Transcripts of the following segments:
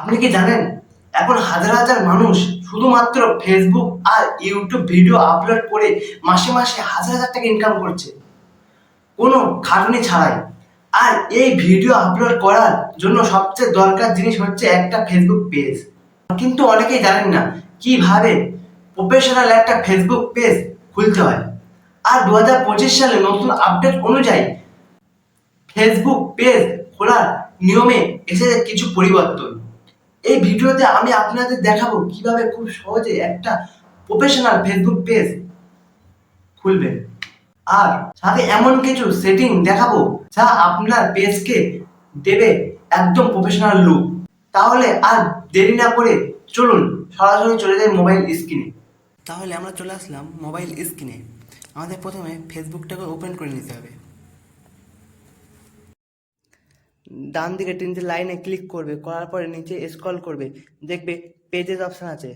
আপনি কি জানেন? এখন হাজার হাজার মানুষ শুধুমাত্র ফেসবুক আর ইউটিউব ভিডিও আপলোড করে মাসে মাসে হাজার হাজার টাকা ইনকাম করছে। কোনো খাটুনি ছাড়াই। আর এই ভিডিও আপলোড করার জন্য সবচেয়ে দরকার জিনিস হচ্ছে একটা ফেসবুক পেজ কিন্তু অনেকেই জানেন না কীভাবে প্রফেশনাল একটা ফেসবুক পেজ খুলতে হয়। আর দু হাজার পঁচিশ সালে নতুন আপডেট অনুযায়ী ফেসবুক পেজ খোলার নিয়মে এসেছে কিছু পরিবর্তন। এই ভিডিওতে আমি আপনাদের দেখাবো কীভাবে খুব সহজে একটা প্রফেশনাল ফেসবুক পেজ খুলবেন। আর সাথে এমন কিছু সেটিং দেখাবো যা আপনার পেজকে দেবে একদম প্রফেশনাল লুক তাহলে আর দেরি না করে চলুন, সরাসরি চলে যাই মোবাইল স্ক্রিনে তাহলে আমরা চলে আসলাম মোবাইল স্ক্রিনে আমাদের প্রথমে ফেসবুকটাকে ওপেন করে নিতে হবে। ডান দিকে তিনটে লাইনে ক্লিক করবে, করার পরে নিচে স্ক্রল করবে, দেখবে পেজেস অপশান আছে।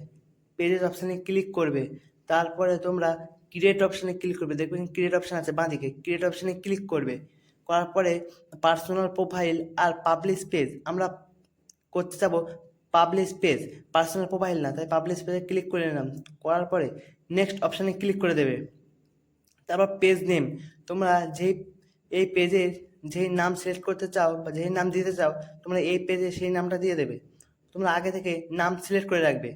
পেজেস অপশানে ক্লিক করবে, তারপরে তোমরা ক্রিয়েট অপশানে ক্লিক করবে, দেখবে ক্রিয়েট অপশান আছে বাঁ দিকে ক্রিয়েট অপশানে ক্লিক করবে। করার পরে পার্সোনাল প্রোফাইল আর পাবলিশ পেজ আমরা করতে যাব পাবলিশ পেজ পার্সোনাল প্রোফাইল না, তাই পাবলিশ পেজে ক্লিক করে নিলাম। করার পরে নেক্সট অপশানে ক্লিক করে দেবে। তারপর পেজ নেম তোমরা যেই, এই পেজের যেই নাম সিলেক্ট করতে চাও বা যেই নাম দিতে চাও, তোমরা এই পেজে সেই নামটা দিয়ে দেবে। তোমরা আগে থেকে নাম সিলেক্ট করে রাখবে।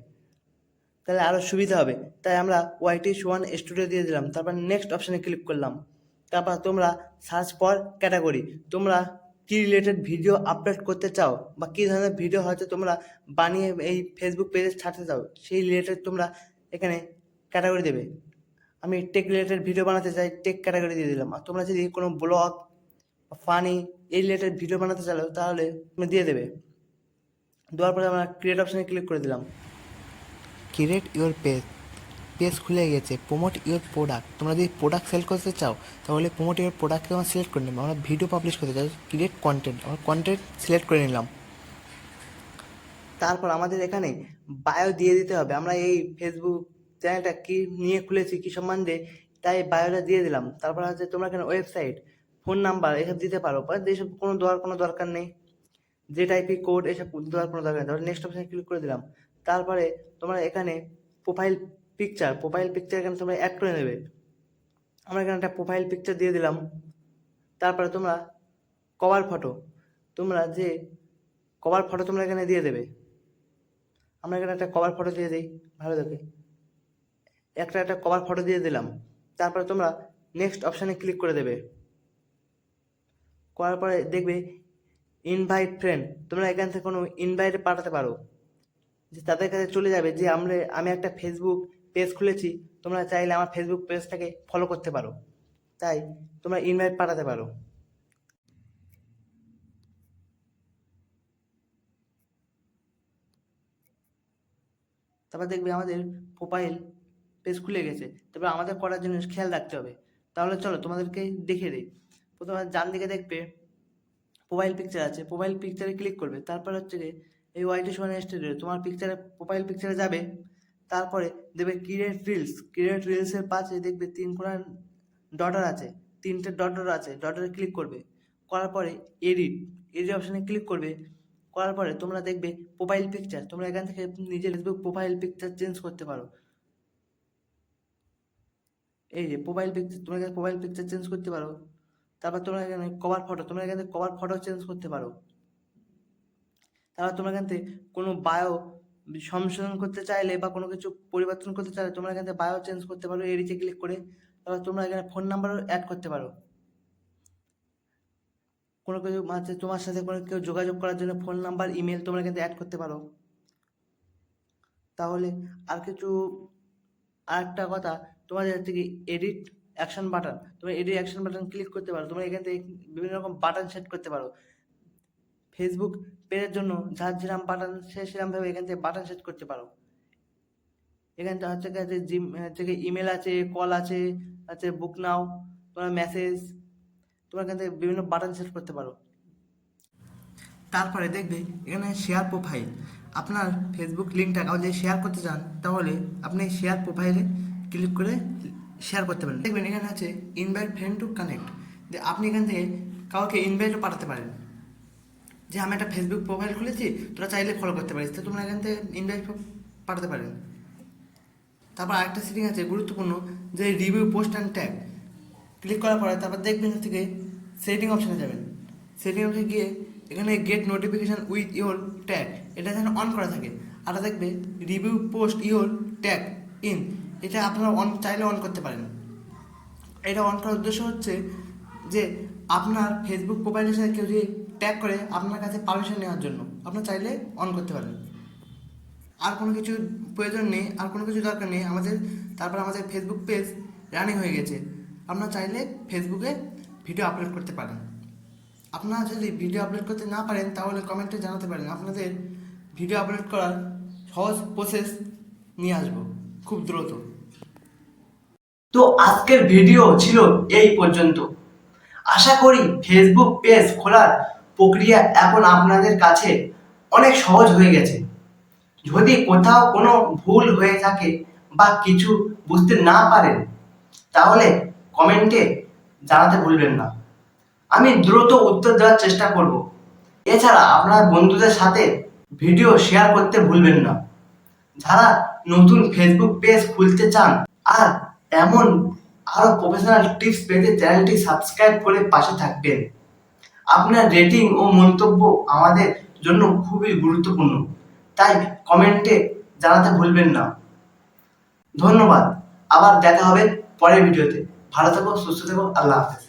তাহলে আরও সুবিধা হবে। তাই আমরা ওয়াইটি ওয়ান স্টুডিও দিয়ে দিলাম। তারপর নেক্সট অপশানে ক্লিক করলাম। তারপর তোমরা সার্চ ফর ক্যাটাগরি তোমরা কী রিলেটেড ভিডিও আপলোড করতে চাও বা কী ধরনের ভিডিও হয়তো তোমরা বানিয়ে এই ফেসবুক পেজে ছাড়তে চাও, সেই রিলেটেড তোমরা এখানে ক্যাটাগরি দেবে। আমি টেক রিলেটেড ভিডিও বানাতে চাই টেক ক্যাটাগরি দিয়ে দিলাম। আর তোমরা যদি কোনো ব্লগ ফানি এই রিলেটেড ভিডিও বানাতে চাও তাহলে তুমি দিয়ে দেবে। দেওয়ার পরে আমরা ক্রিয়েট অপশানে ক্লিক করে দিলাম। ক্রিয়েট ইউর পেজ পেজ খুলে গেছে। প্রমোট ইউর প্রোডাক্ট তোমরা যদি প্রোডাক্ট সেল করতে চাও তাহলে প্রমোট ইউর প্রোডাক্টকে আমরা সিলেক্ট করে নেব। আমরা ভিডিও পাবলিশ করতে চাই ক্রিয়েট কন্টেন্ট আমরা কন্টেন্ট সিলেক্ট করে নিলাম। তারপর আমাদের এখানে বায়ো দিয়ে দিতে হবে। আমরা এই ফেসবুক চ্যানেলটা কী নিয়ে খুলেছি কী সম্বন্ধে তাই বায়োটা দিয়ে দিলাম। তারপর হচ্ছে তোমরা এখানে ওয়েবসাইট ফোন নাম্বার, এসব দিতে পারো। বা এসব কোনো দেওয়ার কোনো দরকার নেই। যে টাইপের কোড এসব দেওয়ার কোনো দরকার নেই। তারপর নেক্সট অপশানে ক্লিক করে দিলাম। তারপরে তোমরা এখানে প্রোফাইল পিকচার প্রোফাইল পিকচার এখানে তোমরা অ্যাড করে নেবে। আমরা এখানে একটা প্রোফাইল পিকচার দিয়ে দিলাম। তারপরে তোমরা কভার ফটো তোমরা যে কভার ফটো তোমরা এখানে দিয়ে দেবে। আমরা এখানে একটা কভার ফটো দিয়ে দিই, ভালো দেখে। একটা একটা কভার ফটো দিয়ে দিলাম। তারপরে তোমরা নেক্সট অপশানে ক্লিক করে দেবে। করার পরে দেখবে ইনভাইট ফ্রেন্ড তোমরা এখান থেকে কোনো ইনভাইট পাঠাতে পারো। যে তাদের কাছে চলে যাবে যে আমরা, আমি একটা ফেসবুক পেজ খুলেছি, তোমরা চাইলে আমার ফেসবুক পেজটাকে ফলো করতে পারো। তাই তোমরা ইনভাইট পাঠাতে পারো। তারপর দেখবে আমাদের প্রোফাইল পেজ খুলে গেছে। তারপর আমাদের করার জন্য খেয়াল রাখতে হবে। তাহলে চলো তোমাদেরকে দেখে দিই প্রথমে ডান দিকে দেখবে প্রোফাইল পিকচার আছে। প্রোফাইল পিকচারে ক্লিক করবে। তারপর হচ্ছে গিয়ে এই ওয়াইটি সোয়ান স্টুডিও তোমার পিকচারে প্রোফাইল পিকচারে যাবে। তারপরে দেখবে ক্রিয়েট রিলস ক্রিয়েট রিলসের পাশে দেখবে তিন কোনা ডটার আছে। তিনটে ডটার আছে। ডটারে ক্লিক করবে। করার পরে এডিট এডিট অপশানে ক্লিক করবে। করার পরে তোমরা দেখবে প্রোফাইল পিকচার তোমরা এখান থেকে নিজের ফেসবুক প্রোফাইল পিকচার চেঞ্জ করতে পারো। এই যে প্রোফাইল পিকচার তোমরা প্রোফাইল পিকচার চেঞ্জ করতে পারো। তারপর তোমরা এখানে কভার ফটো তোমরা এখানে কভার ফটো চেঞ্জ করতে পারো। তারপর তোমরা এখান থেকে কোনো বায়ো সংশোধন করতে চাইলে বা কোনো কিছু পরিবর্তন করতে চাইলে তোমরা এখান থেকে বায়ো চেঞ্জ করতে পারো এডিটে ক্লিক করে। তারপর তোমরা এখানে ফোন নাম্বারও অ্যাড করতে পারো। কোনো কিছু মানে তোমার সাথে কোনো কেউ যোগাযোগ করার জন্য ফোন নাম্বার ইমেল তোমরা থেকে অ্যাড করতে পারো। তাহলে আর কিছু আর একটা কথা, তোমাদের হচ্ছে কি এডিট অ্যাকশন বাটন তোমরা এডিট অ্যাকশন বাটন ক্লিক করতে পারো, তোমরা এখান থেকে বিভিন্ন রকম বাটন সেট করতে পারো। ফেসবুক পেজের জন্য যার যেরকম বাটন সে সেরকমভাবে এখান থেকে বাটন সেট করতে পারো। এখান থেকে হচ্ছে জিম গিয়ে ইমেল আছে কল আছে আছে বুক নাও, তোমার মেসেজ তোমরা এখান থেকে বিভিন্ন বাটন সেট করতে পারো। তারপরে দেখবে এখানে শেয়ার প্রোফাইল আপনার ফেসবুক লিঙ্কটা কাউ যদি শেয়ার করতে চান, তাহলে আপনি শেয়ার প্রোফাইলে ক্লিক করে শেয়ার করতে পারেন। দেখবেন এখানে আছে ইনভাইট ফ্রেন্ড টু কানেক্ট যে আপনি এখান থেকে কাউকে ইনভাইটও পাঠাতে পারেন। যে আমি একটা ফেসবুক প্রোফাইল খুলেছি, তোরা চাইলে ফলো করতে পারিস। তো তোমরা এখান থেকে ইনভাইট পাঠাতে পারেন। তারপর আরেকটা সেটিং আছে গুরুত্বপূর্ণ, যে review post and tag click করার পরে তারপর দেখবেন গিয়ে সেটিং অপশানে যাবেন। সেটিং অপশানে গিয়ে এখানে get notification with your tag এটা যেন অন করা থাকে। আর দেখবে review post your tag in এটা আপনারা অন চাইলে অন করতে পারেন। এটা অন করার উদ্দেশ্য হচ্ছে যে আপনার ফেসবুক প্রোফাইলের সাথে কেউ যদি ট্যাগ করে, আপনার কাছে পারমিশন নেওয়ার জন্য। আপনার চাইলে অন করতে পারেন। আর কোনো কিছু প্রয়োজন নেই, আর কোনো কিছু দরকার নেই। আমাদের, তারপর আমাদের ফেসবুক পেজ রানিং হয়ে গেছে। আপনারা চাইলে ফেসবুকে ভিডিও আপলোড করতে পারেন। আপনারা যদি ভিডিও আপলোড করতে না পারেন, তাহলে কমেন্টে জানাতে পারেন। আপনাদের ভিডিও আপলোড করার সহজ প্রসেস নিয়ে আসব, খুব দ্রুত। তো আজকের ভিডিও ছিল এই পর্যন্ত। আশা করি ফেসবুক পেজ খোলার প্রক্রিয়া এখন আপনাদের কাছে অনেক সহজ হয়ে গেছে। যদি কোথাও কোনো ভুল হয়ে থাকে বা কিছু বুঝতে না পারেন, তাহলে কমেন্টে জানাতে ভুলবেন না। আমি দ্রুত উত্তর দেওয়ার চেষ্টা করব। এছাড়া আপনার বন্ধুদের সাথে ভিডিও শেয়ার করতে ভুলবেন না। যারা নতুন ফেসবুক পেজ খুলতে চান আর এমন আরও প্রফেশনাল টিপস পেতে চ্যানেলটি সাবস্ক্রাইব করে পাশে থাকবেন। আপনার রেটিং ও মন্তব্য আমাদের জন্য খুবই গুরুত্বপূর্ণ। তাই কমেন্টে জানাতে ভুলবেন না। ধন্যবাদ। আবার দেখা হবে পরের ভিডিওতে ভালো থেকো, সুস্থ থেকো, আল্লাহ হাফেজ।